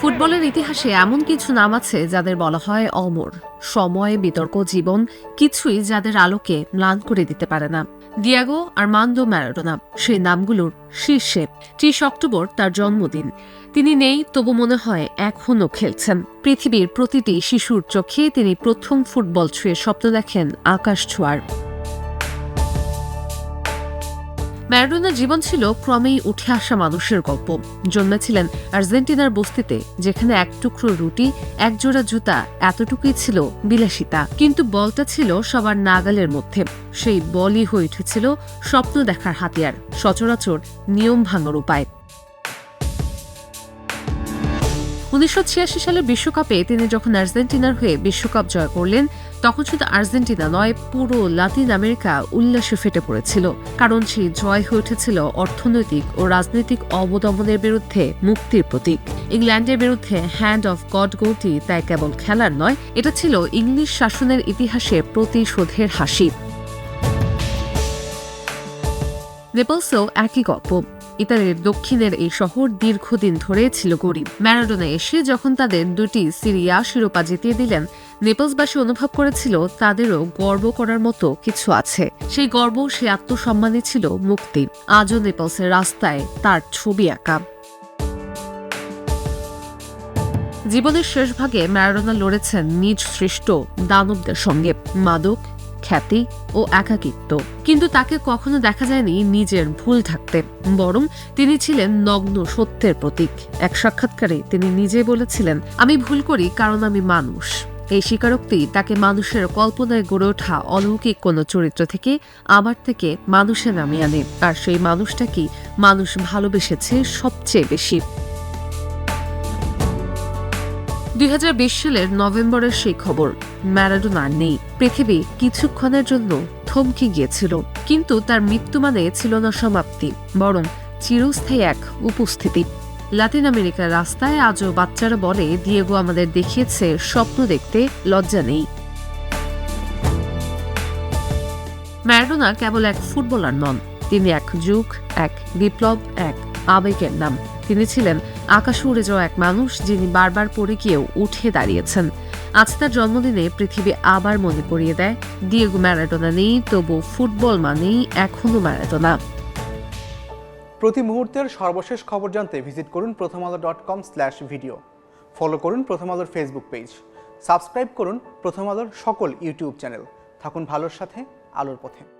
ফুটবলের ইতিহাসে এমন কিছু নাম আছে যাদের বলা হয় অমর। সময় বিতর্ক, জীবন কিছুই যাদের আলোকে ম্লান করে দিতে পারে না। দিয়াগো আর্মান্দো ম্যারাডোনা, সেই নামগুলোর শীর্ষে ত্রিশ অক্টোবর তার জন্মদিন। তিনি নেই, তবু মনে হয় এখনও খেলছেন। পৃথিবীর প্রতিটি শিশুর চোখে তিনি প্রথম ফুটবল ছুঁয়ে স্বপ্ন দেখেন আকাশ ছোঁয়ার। ম্যারাডোনার জীবন ছিল ক্রমেই উঠে আসা মানুষের গল্প। জন্মেছিলেন আর্জেন্টিনার বস্তিতে, যেখানে এক টুকরো রুটি, এক জোড়া জুতা, এতটুকুই ছিল বিলাসিতা। কিন্তু বলটা ছিল সবার নাগালের মধ্যে। সেই বলই হয়ে উঠেছিল স্বপ্ন দেখার হাতিয়ার, সচরাচর নিয়ম ভাঙার উপায়। উনিশশো সালের বিশ্বকাপে তিনি যখন আর্জেন্টিনার হয়ে বিশ্বকাপ জয় করলেন তখন শুধু আর্জেন্টিনা নয়, পুরো লাতিন আমেরিকা উল্লাসে ফেটে পড়েছিল। কারণ সেই জয় হয়ে উঠেছিল অর্থনৈতিক ও রাজনৈতিক অবদমনের বিরুদ্ধে মুক্তির প্রতীক। ইংল্যান্ডের বিরুদ্ধে হ্যান্ড অফ গড গোটি তাই কেবল খেলার নয়, এটা ছিল ইংলিশ শাসনের ইতিহাসে প্রতিশোধের হাসি। নেপলসেও একই গল্প। ইতালির দক্ষিণের এই শহর দীর্ঘদিন ধরে ছিল গরিব। ম্যারাডোনা এসে যখন তাদের দুটি সিরিয়া শিরোপা জিতিয়ে দিলেন নেপলসবাসী অনুভব করেছিল তাদেরও গর্ব করার মতো কিছু আছে। সেই গর্ব, সেই আত্মসম্মানে ছিল মুক্তি। আজও নেপলসের রাস্তায় তার ছবি আঁকা। জীবনের শেষ ভাগে ম্যারাডোনা লড়েছেন নিজ সৃষ্ট দানবদের সঙ্গে। মাদক, খ্যাতি ও একাকিত্ব। কিন্তু তাকে কখনো দেখা যায়নি নিজের ভুল থাকতে। বরং তিনি ছিলেন নগ্ন সত্যের প্রতীক। এক সাক্ষাৎকারে তিনি নিজে বলেছিলেন, আমি ভুল করি কারণ আমি মানুষ। এই স্বীকারোক্তি তাকে মানুষের কল্পনায় গড়ে ওঠা অলৌকিক কোনো চরিত্র থেকে আবার থেকে মানুষে নামিয়ে আনে। আর সেই মানুষটাকেই মানুষ ভালোবেসেছে সবচেয়ে বেশি? দুই হাজার বিশ সালের নভেম্বরের সেই খবর, ম্যারাডোনা নেই। পৃথিবী কিছুক্ষণের জন্য থমকে গিয়েছিল। কিন্তু তার মৃত্যু মানে ছিল না সমাপ্তি, বরং চিরস্থায়ী এক উপস্থিতি। লাতিন আমেরিকার রাস্তায় আজও বাচ্চারা বলে, দিয়েগো আমাদের দেখিয়েছে, স্বপ্ন দেখতে লজ্জা নেই। ম্যারাডোনা কেবল এক ফুটবলার নন, তিনি এক যুগ, এক বিপ্লব, এক আবেগের নাম। তিনি ছিলেন আকাশে উড়ে যাওয়া এক মানুষ যিনি বারবার পড়ে গিয়েও উঠে দাঁড়িয়েছেন। আজ তার জন্মদিনে পৃথিবী আবার মনে করিয়ে দেয়, দিয়েগো ম্যারাডোনা নেই তবু ফুটবল মানেই এখনও ম্যারাডোনা। প্রতি মুহূর্তের সর্বশেষ খবর জানতে ভিজিট করুন Prothom Alo dot com slash video follow করুন প্রথম আলোর ফেসবুক পেজ সাবস্ক্রাইব করুন প্রথম আলোর সকল ইউটিউব চ্যানেল থাকুন ভালোর সাথে, আলোর পথে।